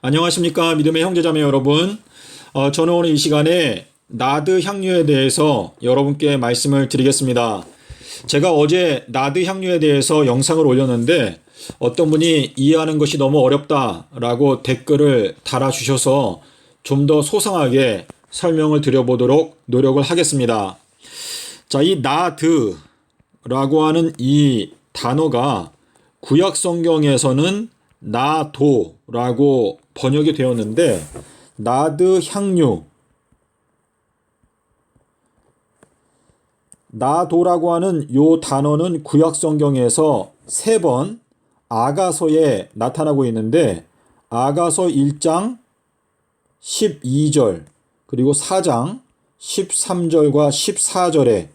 안녕하십니까 믿음의 형제자매 여러분. 어, 저는 오늘 이 시간에 나드 향유에 대해서 여러분께 말씀을 드리겠습니다. 제가 어제 나드 향유에 대해서 영상을 올렸는데 어떤 분이 이해하는 것이 너무 어렵다라고 댓글을 달아주셔서 좀 더 소상하게 설명을 드려보도록 노력을 하겠습니다. 자, 이 나드라고 하는 이 단어가 구약 성경에서는 나도라고 번역이 되었는데 나드 향유 나도라고 하는 요 단어는 구약 성경에서 세 번 아가서에 나타나고 있는데 아가서 1장 12절 그리고 4장 13절과 14절에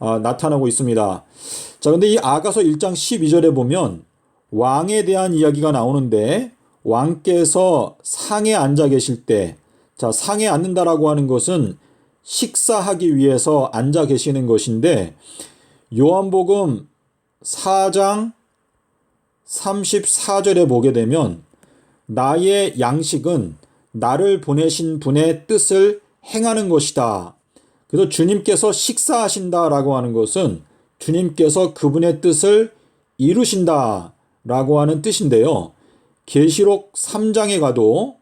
아, 나타나고 있습니다. 자, 근데 이 아가서 1장 12절에 보면 왕에 대한 이야기가 나오는데 왕께서 상에 앉아 계실 때, 자, 상에 앉는다라고 하는 것은 식사하기 위해서 앉아 계시는 것인데 요한복음 4장 34절에 보게 되면 나의 양식은 나를 보내신 분의 뜻을 행하는 것이다. 그래서 주님께서 식사하신다라고 하는 것은 주님께서 그분의 뜻을 이루신다라고 하는 뜻인데요. 계시록 3장에 가도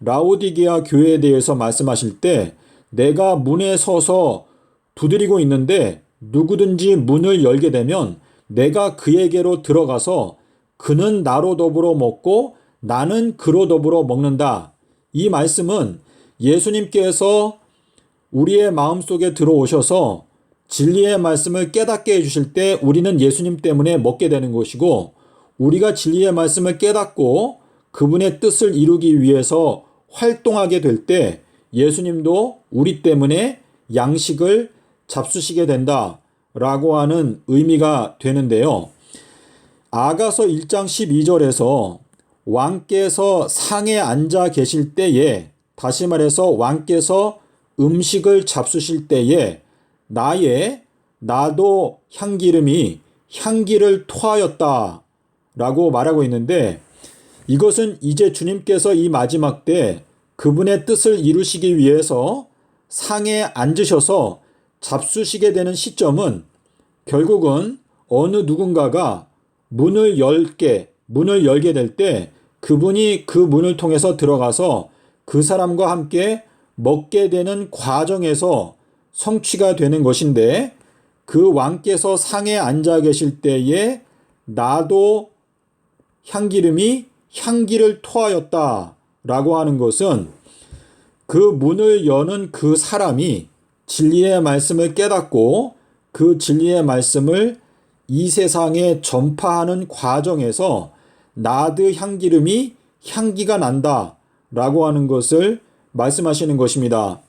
라오디게아 교회에 대해서 말씀하실 때 내가 문에 서서 두드리고 있는데 누구든지 문을 열게 되면 내가 그에게로 들어가서 그는 나로 더불어 먹고 나는 그로 더불어 먹는다. 이 말씀은 예수님께서 우리의 마음속에 들어오셔서 진리의 말씀을 깨닫게 해주실 때 우리는 예수님 때문에 먹게 되는 것이고 우리가 진리의 말씀을 깨닫고 그분의 뜻을 이루기 위해서 활동하게 될 때 예수님도 우리 때문에 양식을 잡수시게 된다 라고 하는 의미가 되는데요. 아가서 1장 12절에서 왕께서 상에 앉아 계실 때에 다시 말해서 왕께서 음식을 잡수실 때에 나의 나도 향기름이 향기를 토하였다 라고 말하고 있는데 이것은 이제 주님께서 이 마지막 때 그분의 뜻을 이루시기 위해서 상에 앉으셔서 잡수시게 되는 시점은 결국은 어느 누군가가 문을 열게 문을 열게 될 때 그분이 그 문을 통해서 들어가서 그 사람과 함께 먹게 되는 과정에서 성취가 되는 것인데 그 왕께서 상에 앉아 계실 때에 나도 향기름이 향기를 토하였다 라고 하는 것은 그 문을 여는 그 사람이 진리의 말씀을 깨닫고 그 진리의 말씀을 이 세상에 전파하는 과정에서 나드 향기름이 향기가 난다 라고 하는 것을 말씀하시는 것입니다.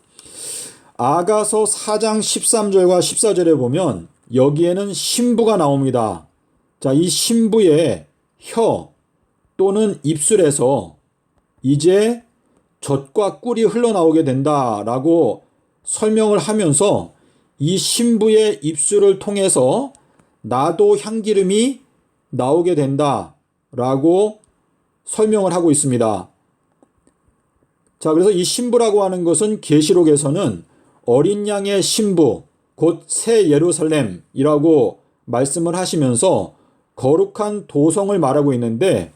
아가서 4장 13절과 14절에 보면 여기에는 신부가 나옵니다. 자, 이 신부의 혀 또는 입술에서 이제 젖과 꿀이 흘러나오게 된다라고 설명을 하면서 이 신부의 입술을 통해서 나도 향기름이 나오게 된다라고 설명을 하고 있습니다. 자, 그래서 이 신부라고 하는 것은 계시록에서는 어린 양의 신부, 곧 새 예루살렘이라고 말씀을 하시면서 거룩한 도성을 말하고 있는데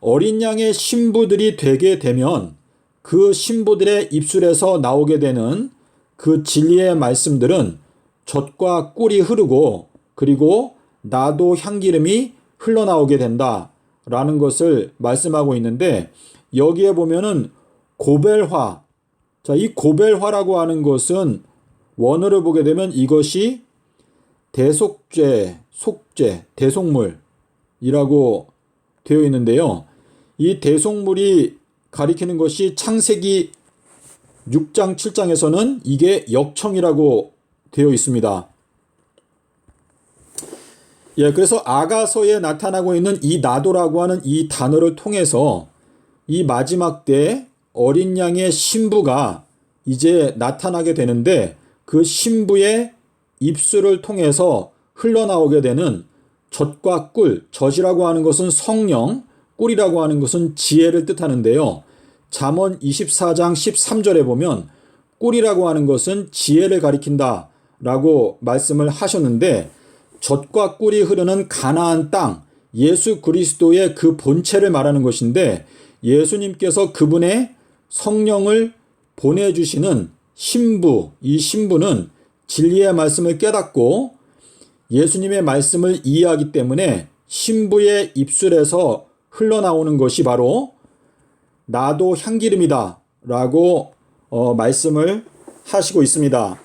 어린 양의 신부들이 되게 되면 그 신부들의 입술에서 나오게 되는 그 진리의 말씀들은 젖과 꿀이 흐르고 그리고 나도 향기름이 흘러나오게 된다 라는 것을 말씀하고 있는데 여기에 보면은 고벨화. 자, 이 고벨화라고 하는 것은 원어를 보게 되면 이것이 대속죄, 속죄, 대속물이라고 되어 있는데요. 이 대속물이 가리키는 것이 창세기 6장, 7장에서는 이게 역청이라고 되어 있습니다. 예, 그래서 아가서에 나타나고 있는 이 나도라고 하는 이 단어를 통해서 이 마지막 때 어린 양의 신부가 이제 나타나게 되는데 그 신부의 입술을 통해서 흘러나오게 되는 젖과 꿀, 젖이라고 하는 것은 성령, 꿀이라고 하는 것은 지혜를 뜻하는데요. 잠언 24장 13절에 보면 꿀이라고 하는 것은 지혜를 가리킨다 라고 말씀을 하셨는데 젖과 꿀이 흐르는 가나안 땅 예수 그리스도의 그 본체를 말하는 것인데 예수님께서 그분의 성령을 보내주시는 신부, 이 신부는 진리의 말씀을 깨닫고 예수님의 말씀을 이해하기 때문에 신부의 입술에서 흘러나오는 것이 바로 나도 향기름이다 라고 어, 말씀을 하시고 있습니다.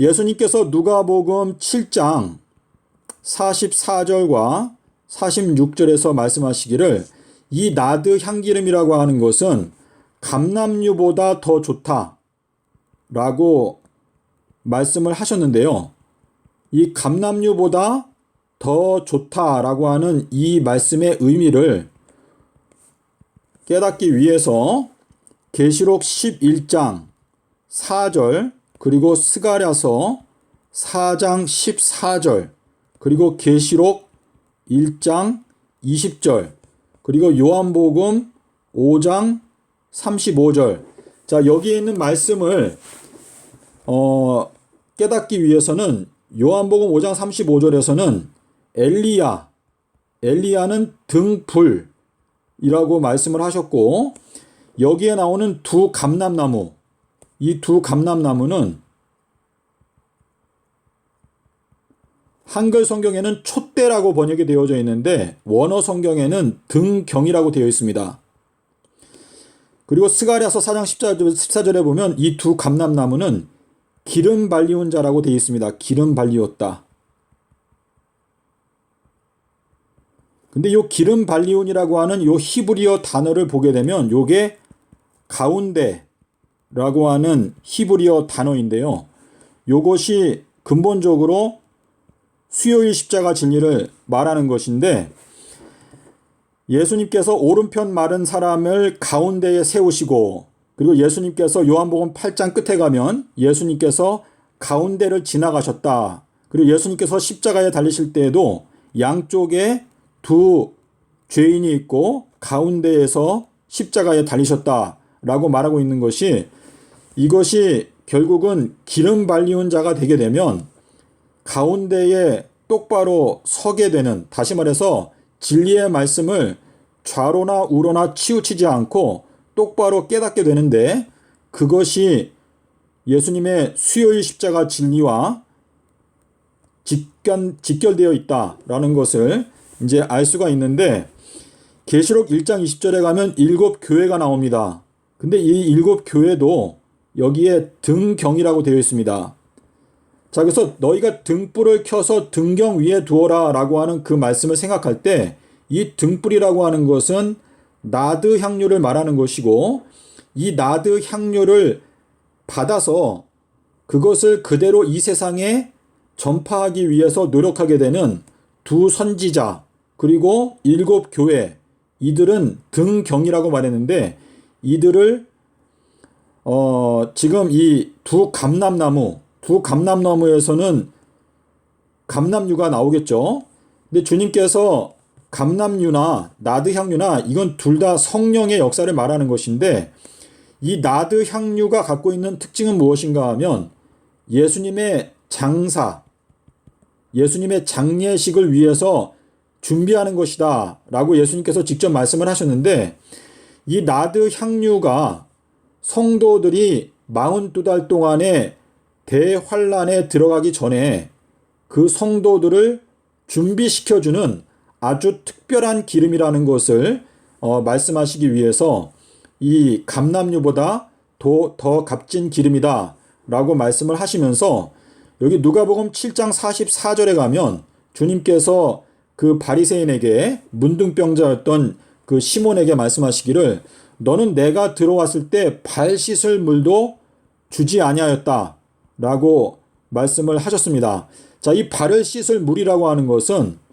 예수님께서 누가복음 7장 44절과 46절에서 말씀하시기를 이 나드 향기름이라고 하는 것은 감남유보다 더 좋다 라고 말씀을 하셨는데요. 이 감남유보다 더 좋다라고 하는 이 말씀의 의미를 깨닫기 위해서 계시록 11장 4절 그리고 스가랴서 4장 14절 그리고 계시록 1장 20절 그리고 요한복음 5장 35절. 자 여기에 있는 말씀을 어, 깨닫기 위해서는 요한복음 5장 35절에서는 엘리야 엘리야는 등불이라고 말씀을 하셨고 여기에 나오는 두 감람나무 이 두 감람나무는 한글 성경에는 촛대라고 번역이 되어져 있는데 원어 성경에는 등경이라고 되어 있습니다. 그리고 스가랴서 4장 14절에 보면 이 두 감람나무는 기름 발리온 자라고 되어 있습니다. 기름 발리었다. 근데 요 기름 발리온이라고 하는 요 히브리어 단어를 보게 되면 요게 가운데라고 하는 히브리어 단어인데요. 요것이 근본적으로 수요일 십자가 진리를 말하는 것인데 예수님께서 오른편 마른 사람을 가운데에 세우시고 그리고 예수님께서 요한복음 8장 끝에 가면 예수님께서 가운데를 지나가셨다. 그리고 예수님께서 십자가에 달리실 때에도 양쪽에 두 죄인이 있고 가운데에서 십자가에 달리셨다 라고 말하고 있는 것이 이것이 결국은 기름 발리온 자가 되게 되면 가운데에 똑바로 서게 되는 다시 말해서 진리의 말씀을 좌로나 우로나 치우치지 않고 똑바로 깨닫게 되는데 그것이 예수님의 수요일 십자가 진리와 직견, 직결되어 있다라는 것을 이제 알 수가 있는데 계시록 1장 20절에 가면 일곱 교회가 나옵니다. 근데 이 일곱 교회도 여기에 등경이라고 되어 있습니다. 자, 그래서 너희가 등불을 켜서 등경 위에 두어라 라고 하는 그 말씀을 생각할 때 이 등불이라고 하는 것은 나드 향료를 말하는 것이고 이 나드 향료를 받아서 그것을 그대로 이 세상에 전파하기 위해서 노력하게 되는 두 선지자 그리고 일곱 교회 이들은 등경이라고 말했는데 이들을 어 지금 이 두 감람나무 두 감람나무에서는 감람류가 나오겠죠. 근데 주님께서 감람류나 나드 향류나 이건 둘 다 성령의 역사를 말하는 것인데 이 나드 향류가 갖고 있는 특징은 무엇인가 하면 예수님의 장사, 예수님의 장례식을 위해서 준비하는 것이다 라고 예수님께서 직접 말씀을 하셨는데 이 나드 향류가 성도들이 42달 동안에 대환란에 들어가기 전에 그 성도들을 준비시켜주는 아주 특별한 기름이라는 것을 어, 말씀하시기 위해서 이 감남유보다 더, 더 값진 기름이다 라고 말씀을 하시면서 여기 누가복음 7장 44절에 가면 주님께서 그 바리새인에게 문둥병자였던 그 시몬에게 말씀하시기를 너는 내가 들어왔을 때 발 씻을 물도 주지 아니하였다 라고 말씀을 하셨습니다. 자, 이 발을 씻을 물이라고 하는 것은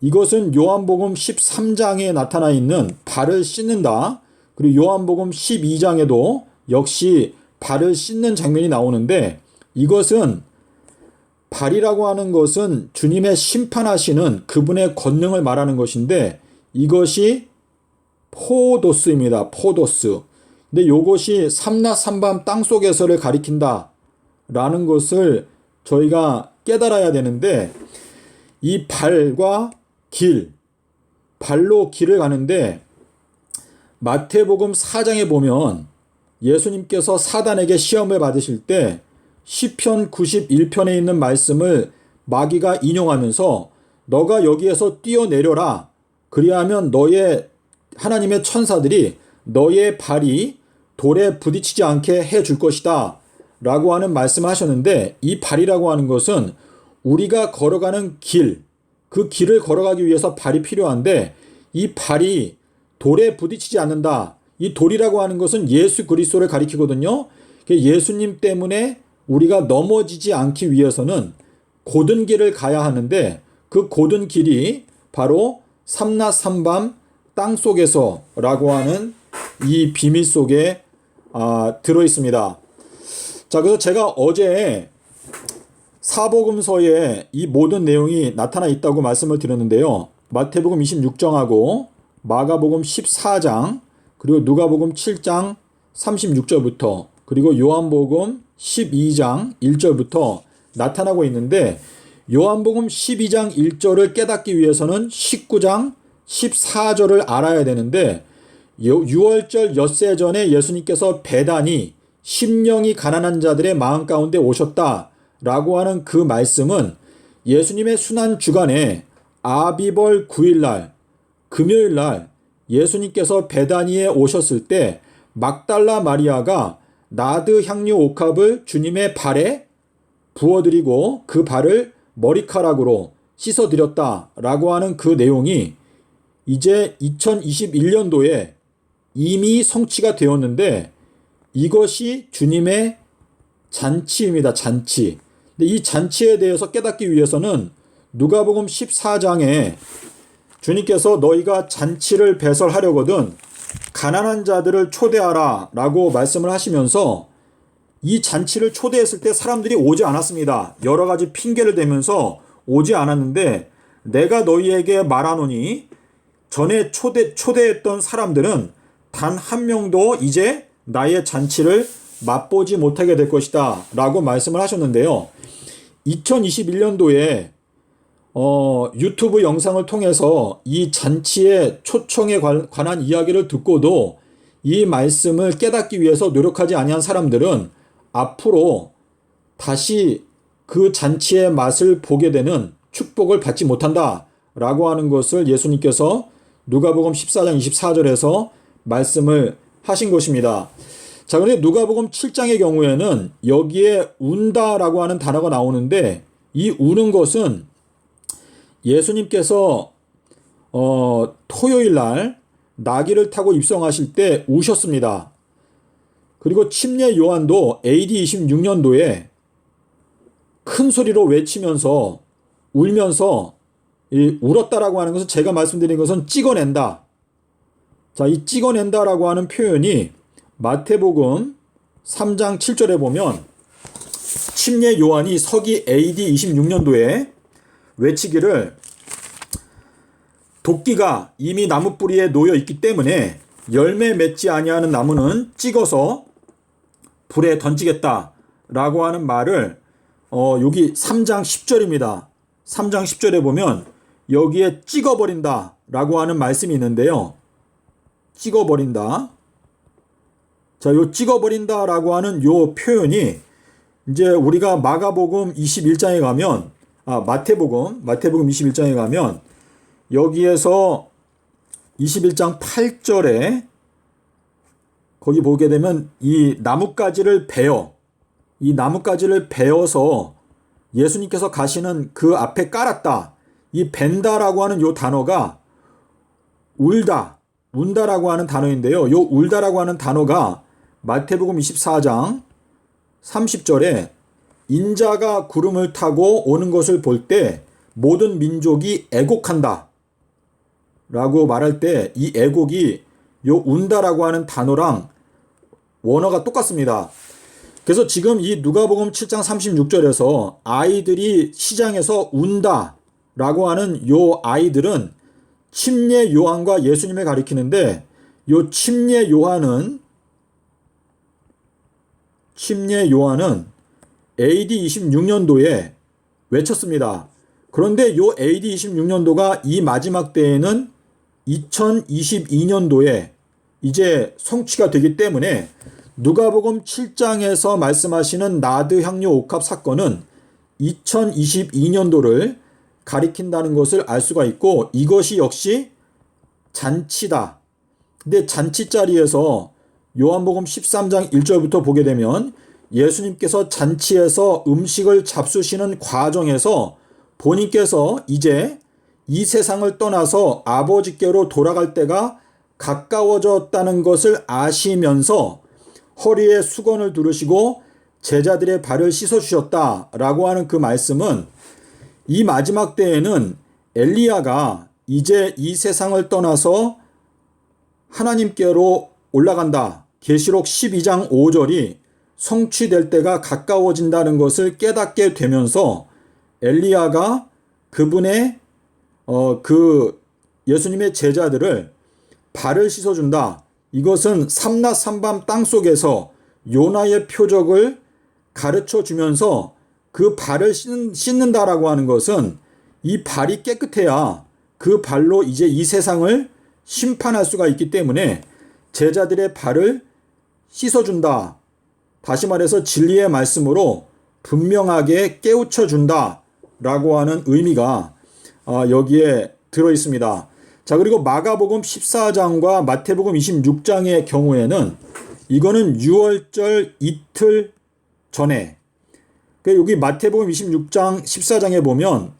이것은 요한복음 13장에 나타나 있는 발을 씻는다. 그리고 요한복음 12장에도 역시 발을 씻는 장면이 나오는데 이것은 발이라고 하는 것은 주님의 심판하시는 그분의 권능을 말하는 것인데 이것이 포도스입니다. 포도스. 근데 요것이 삼라삼밤 땅 속에서를 가리킨다. 라는 것을 저희가 깨달아야 되는데 이 발과 길, 발로 길을 가는데 마태복음 4장에 보면 예수님께서 사단에게 시험을 받으실 때 시편 91편에 있는 말씀을 마귀가 인용하면서 너가 여기에서 뛰어내려라. 그리하면 너의 하나님의 천사들이 너의 발이 돌에 부딪히지 않게 해 줄 것이다. 라고 하는 말씀을 하셨는데 이 발이라고 하는 것은 우리가 걸어가는 길, 그 길을 걸어가기 위해서 발이 필요한데 이 발이 돌에 부딪히지 않는다. 이 돌이라고 하는 것은 예수 그리스도를 가리키거든요. 예수님 때문에 우리가 넘어지지 않기 위해서는 고든 길을 가야 하는데 그 고든 길이 바로 삼라삼밤 땅 속에서라고 하는 이 비밀 속에 아, 들어 있습니다. 자, 그래서 제가 어제 사복음서에 이 모든 내용이 나타나 있다고 말씀을 드렸는데요. 마태복음 26장하고 마가복음 14장 그리고 누가복음 7장 36절부터 그리고 요한복음 12장 1절부터 나타나고 있는데 요한복음 12장 1절을 깨닫기 위해서는 19장 14절을 알아야 되는데 6월절 엿새 전에 예수님께서 배단이 심령이 가난한 자들의 마음 가운데 오셨다 라고 하는 그 말씀은 예수님의 순환 주간에 아비벌 9일날 금요일날 예수님께서 베다니에 오셨을 때 막달라 마리아가 나드 향유 옥합을 주님의 발에 부어드리고 그 발을 머리카락으로 씻어드렸다 라고 하는 그 내용이 이제 2021년도에 이미 성취가 되었는데 이것이 주님의 잔치입니다. 잔치. 근데 이 잔치에 대해서 깨닫기 위해서는 누가복음 14장에 주님께서 너희가 잔치를 배설하려거든 가난한 자들을 초대하라 라고 말씀을 하시면서 이 잔치를 초대했을 때 사람들이 오지 않았습니다. 여러 가지 핑계를 대면서 오지 않았는데 내가 너희에게 말하노니 전에 초대, 초대했던 사람들은 단 한 명도 이제 나의 잔치를 맛보지 못하게 될 것이다 라고 말씀을 하셨는데요. 2021년도에 어, 유튜브 영상을 통해서 이 잔치의 초청에 관 한 이야기를 듣고도 이 말씀을 깨닫기 위해서 노력하지 아니한 사람들은 앞으로 다시 그 잔치의 맛을 보게 되는 축복을 받지 못한다. 라고 하는 것을 예수님께서 누가복음 14장 24절에서 말씀을 하신 것입니다. 자, 그런데 누가복음 7장의 경우에는 여기에 운다라고 하는 단어가 나오는데 이 우는 것은 예수님께서 어, 토요일 날 나귀를 타고 입성하실 때 우셨습니다. 그리고 침례 요한도 AD 26년도에 큰 소리로 외치면서 울면서 이 울었다라고 하는 것은 제가 말씀드린 것은 찍어낸다. 자, 이 찍어낸다라고 하는 표현이 마태복음 3장 7절에 보면 침례 요한이 서기 AD 26년도에 외치기를 도끼가 이미 나무 뿌리에 놓여 있기 때문에 열매 맺지 아니하는 나무는 찍어서 불에 던지겠다라고 하는 말을 어, 여기 3장 10절입니다. 3장 10절에 보면 여기에 찍어버린다라고 하는 말씀이 있는데요. 찍어버린다. 자, 요 찍어버린다라고 하는 요 표현이 이제 우리가 마가복음 21장에 가면 아, 마태복음, 마태복음 21장에 가면 여기에서 21장 8절에 거기 보게 되면 이 나뭇가지를 베어 이 나뭇가지를 베어서 예수님께서 가시는 그 앞에 깔았다. 이 벤다라고 하는 요 단어가 울다, 운다라고 하는 단어인데요. 요 울다라고 하는 단어가 마태복음 24장 30절에 인자가 구름을 타고 오는 것을 볼 때 모든 민족이 애곡한다. 라고 말할 때 이 애곡이 요 운다라고 하는 단어랑 원어가 똑같습니다. 그래서 지금 이 누가복음 7장 36절에서 아이들이 시장에서 운다 라고 하는 요 아이들은 침례 요한과 예수님을 가리키는데 요 침례 요한은 침례 요한은 AD 26년도에 외쳤습니다. 그런데 요 AD 26년도가 이 마지막 때에는 2022년도에 이제 성취가 되기 때문에 누가복음 7장에서 말씀하시는 나드 향료 옥합 사건은 2022년도를 가리킨다는 것을 알 수가 있고 이것이 역시 잔치다. 근데 잔치 자리에서 요한복음 13장 1절부터 보게 되면 예수님께서 잔치에서 음식을 잡수시는 과정에서 본인께서 이제 이 세상을 떠나서 아버지께로 돌아갈 때가 가까워졌다는 것을 아시면서 허리에 수건을 두르시고 제자들의 발을 씻어 주셨다 라고 하는 그 말씀은 이 마지막 때에는 엘리야가 이제 이 세상을 떠나서 하나님께로 올라간다. 계시록 12장 5절이 성취될 때가 가까워진다는 것을 깨닫게 되면서 엘리야가 그분의 어 그 예수님의 제자들을 발을 씻어 준다. 이것은 삼낮 삼밤 땅 속에서 요나의 표적을 가르쳐 주면서 그 발을 씻는, 다라고 하는 것은 이 발이 깨끗해야 그 발로 이제 이 세상을 심판할 수가 있기 때문에 제자들의 발을 씻어준다. 다시 말해서 진리의 말씀으로 분명하게 깨우쳐 준다. 라고 하는 의미가 어, 여기에 들어 있습니다. 자, 그리고 마가복음 14장과 마태복음 26장의 경우에는 이거는 6월절 이틀 전에 그 여기 마태복음 26장 14장에 보면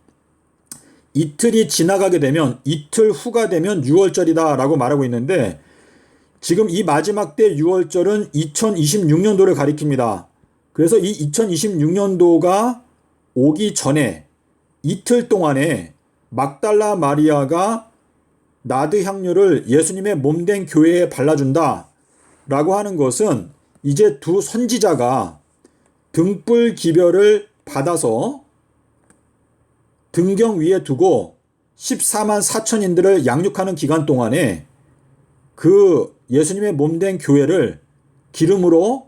이틀이 지나가게 되면 이틀 후가 되면 6월절이다라고 말하고 있는데 지금 이 마지막 때 6월절은 2026년도를 가리킵니다. 그래서 이 2026년도가 오기 전에 이틀 동안에 막달라 마리아가 나드 향료를 예수님의 몸된 교회에 발라준다 라고 하는 것은 이제 두 선지자가 등불 기별을 받아서 등경 위에 두고 14만 4천인들을 양육하는 기간 동안에 그 예수님의 몸된 교회를 기름으로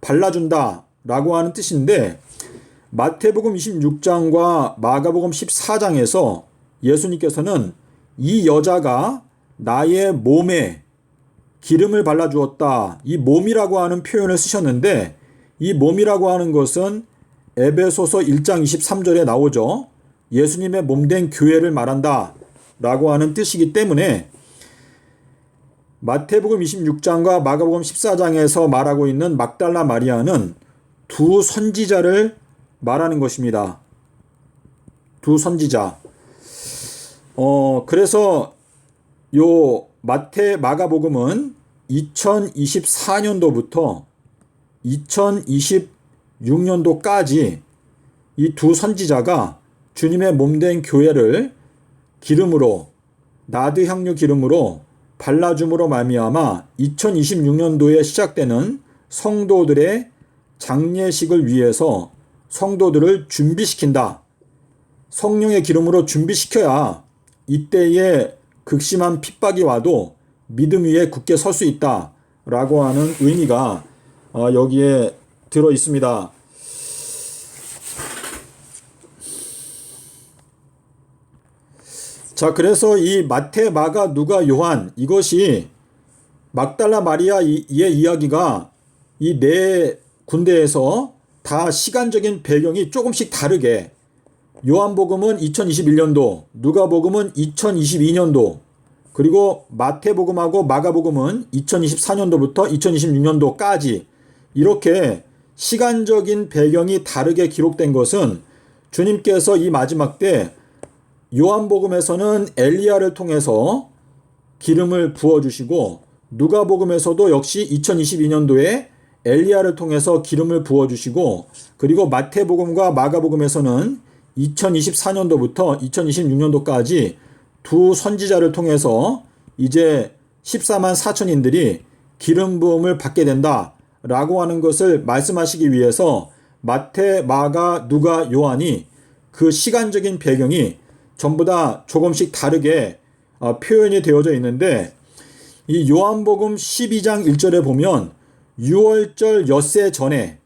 발라준다 라고 하는 뜻인데 마태복음 26장과 마가복음 14장에서 예수님께서는 이 여자가 나의 몸에 기름을 발라주었다. 이 몸이라고 하는 표현을 쓰셨는데 이 몸이라고 하는 것은 에베소서 1장 23절에 나오죠. 예수님의 몸된 교회를 말한다. 라고 하는 뜻이기 때문에 마태복음 26장과 마가복음 14장에서 말하고 있는 막달라 마리아는 두 선지자를 말하는 것입니다. 두 선지자. 어, 그래서 요 마태 마가복음은 2024년도부터 2026년도까지 이 두 선지자가 주님의 몸 된 교회를 기름으로 나드 향유 기름으로 발라줌으로 말미암아 2026년도에 시작되는 성도들의 장례식을 위해서 성도들을 준비시킨다. 성령의 기름으로 준비시켜야 이때에 극심한 핍박이 와도 믿음 위에 굳게 설 수 있다. 라고 하는 의미가 어, 여기에 들어 있습니다. 자, 그래서 이 마태, 마가, 누가, 요한 이것이 막달라 마리아의 이야기가 이 네 군데에서 다 시간적인 배경이 조금씩 다르게 요한복음은 2021년도, 누가복음은 2022년도, 그리고 마태복음하고 마가복음은 2024년도부터 2026년도까지 이렇게 시간적인 배경이 다르게 기록된 것은 주님께서 이 마지막 때 요한복음에서는 엘리야를 통해서 기름을 부어 주시고 누가복음에서도 역시 2022년도에 엘리야를 통해서 기름을 부어 주시고 그리고 마태복음과 마가복음에서는 2024년도부터 2026년도까지 두 선지자를 통해서 이제 14만 4천인들이 기름 부음을 받게 된다라고 하는 것을 말씀하시기 위해서 마태, 마가, 누가, 요한이 그 시간적인 배경이 전부 다 조금씩 다르게 어, 표현이 되어져 있는데 이 요한복음 12장 1절에 보면 6월절 엿새 전에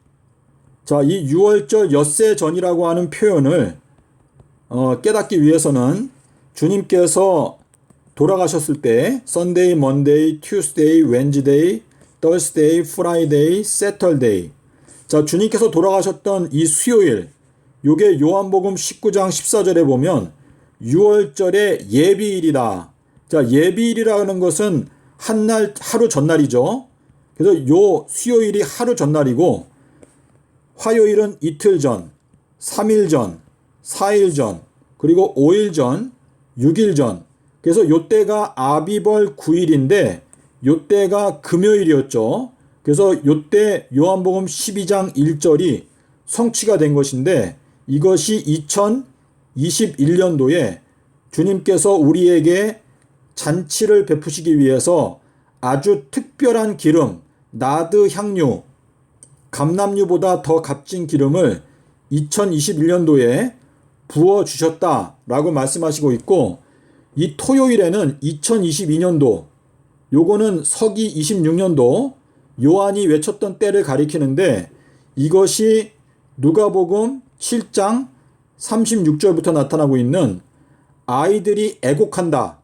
자, 이 6월절 엿새 전이라고 하는 표현을 어, 깨닫기 위해서는 주님께서 돌아가셨을 때 Sunday, Monday, Tuesday, Wednesday, Thursday, Friday, Saturday. 자, 주님께서 돌아가셨던 이 수요일 요게 요한복음 19장 14절에 보면 6월절의 예비일이다. 자, 예비일이라는 것은 한 날 하루 전날이죠. 그래서 요 수요일이 하루 전날이고 화요일은 이틀 전, 3일 전, 4일 전, 그리고 5일 전, 6일 전. 그래서 요때가 아비벌 9일인데 요때가 금요일이었죠. 그래서 요때 요한복음 12장 1절이 성취가 된 것인데 이것이 2021년도에 주님께서 우리에게 잔치를 베푸시기 위해서 아주 특별한 기름, 나드 향유, 감남유보다 더 값진 기름을 2021년도에 부어 주셨다라고 말씀하시고 있고 이 토요일에는 2022년도 요거는 서기 26년도 요한이 외쳤던 때를 가리키는데 이것이 누가복음 7장 36절부터 나타나고 있는 아이들이 애곡한다.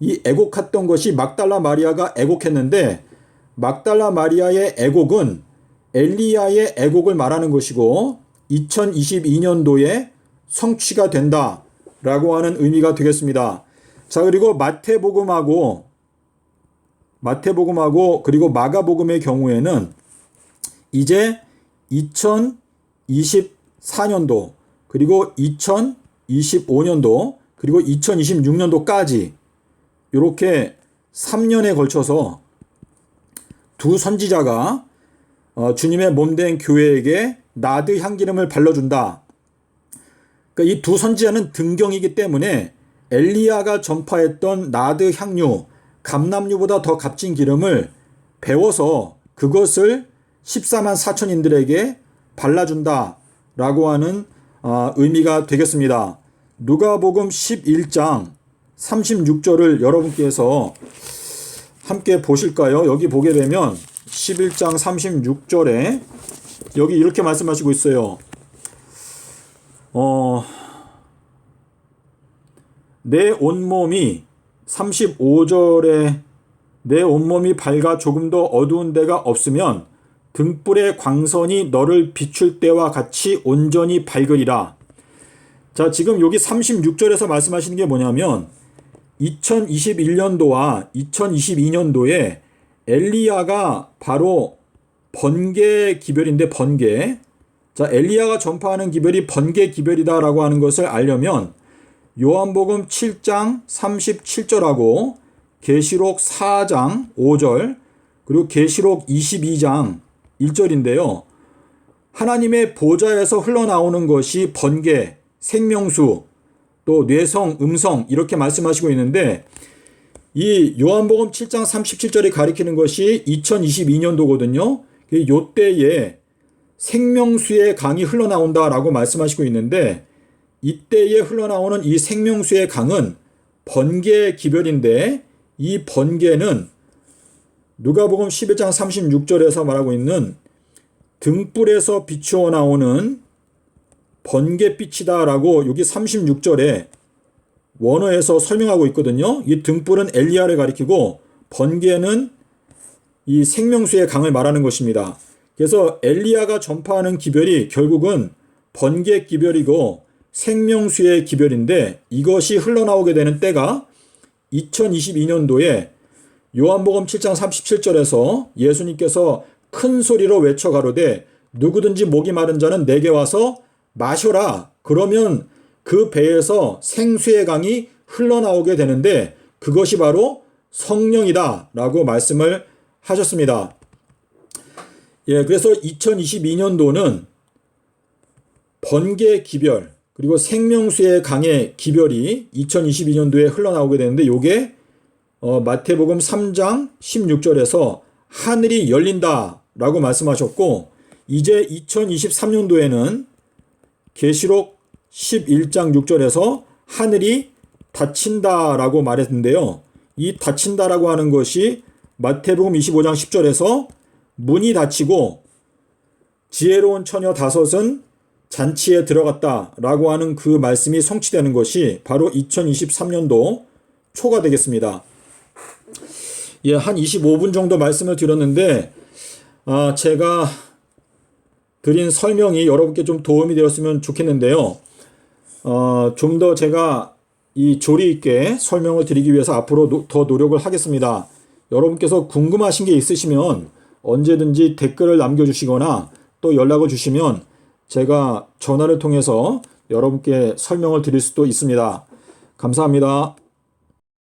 이 애곡했던 것이 막달라 마리아가 애곡했는데 막달라 마리아의 애곡은 엘리야의 애곡을 말하는 것이고 2022년도에 성취가 된다 라고 하는 의미가 되겠습니다. 자, 그리고 마태복음하고 마태복음하고 그리고 마가복음의 경우에는 이제 2024년도 그리고 2025년도 그리고 2026년도까지 이렇게 3년에 걸쳐서 두 선지자가 어, 주님의 몸된 교회에게 나드 향기름을 발라준다. 그러니까 이 두 선지자는 등경이기 때문에 엘리야가 전파했던 나드 향유, 감남유보다 더 값진 기름을 배워서 그것을 14만 4천인들에게 발라준다 라고 하는 어, 의미가 되겠습니다. 누가복음 11장 36절을 여러분께서 함께 보실까요? 여기 보게 되면 11장 36절에 여기 이렇게 말씀하시고 있어요. 어, 내 온몸이 35절에 내 온몸이 밝아 조금 더 어두운 데가 없으면 등불의 광선이 너를 비출 때와 같이 온전히 밝으리라. 자, 지금 여기 36절에서 말씀하시는 게 뭐냐면 2021년도와 2022년도에 엘리야가 바로 번개 기별인데 번개. 자, 엘리야가 전파하는 기별이 번개 기별이다라고 하는 것을 알려면 요한복음 7장 37절하고 계시록 4장 5절 그리고 계시록 22장 1절인데요. 하나님의 보좌에서 흘러나오는 것이 번개, 생명수, 또 뇌성, 음성 이렇게 말씀하시고 있는데 이 요한복음 7장 37절이 가리키는 것이 2022년도거든요. 요 때에 생명수의 강이 흘러나온다라고 말씀하시고 있는데 이때에 흘러나오는 이 생명수의 강은 번개 기별인데 이 번개는 누가복음 11장 36절에서 말하고 있는 등불에서 비추어 나오는 번개빛이다라고 여기 36절에 원어에서 설명하고 있거든요. 이 등불은 엘리야를 가리키고 번개는 이 생명수의 강을 말하는 것입니다. 그래서 엘리야가 전파하는 기별이 결국은 번개 기별이고 생명수의 기별인데 이것이 흘러나오게 되는 때가 2022년도에 요한복음 7장 37절에서 예수님께서 큰 소리로 외쳐 가로되 누구든지 목이 마른 자는 내게 와서 마셔라. 그러면 그 배에서 생수의 강이 흘러나오게 되는데 그것이 바로 성령이다. 라고 말씀을 하셨습니다. 예, 그래서 2022년도는 번개 기별, 그리고 생명수의 강의 기별이 2022년도에 흘러나오게 되는데 요게 어, 마태복음 3장 16절에서 하늘이 열린다 라고 말씀하셨고 이제 2023년도에는 계시록 11장 6절에서 하늘이 닫힌다 라고 말했는데요. 이 닫힌다 라고 하는 것이 마태복음 25장 10절에서 문이 닫히고 지혜로운 처녀 다섯은 잔치에 들어갔다 라고 하는 그 말씀이 성취되는 것이 바로 2023년도 초가 되겠습니다. 예, 한 25분 정도 말씀을 드렸는데 아, 제가 드린 설명이 여러분께 좀 도움이 되었으면 좋겠는데요. 어, 좀 더 제가 이 조리 있게 설명을 드리기 위해서 앞으로 노- 더 노력을 하겠습니다. 여러분께서 궁금하신 게 있으시면 언제든지 댓글을 남겨주시거나 또 연락을 주시면 제가 전화를 통해서 여러분께 설명을 드릴 수도 있습니다. 감사합니다.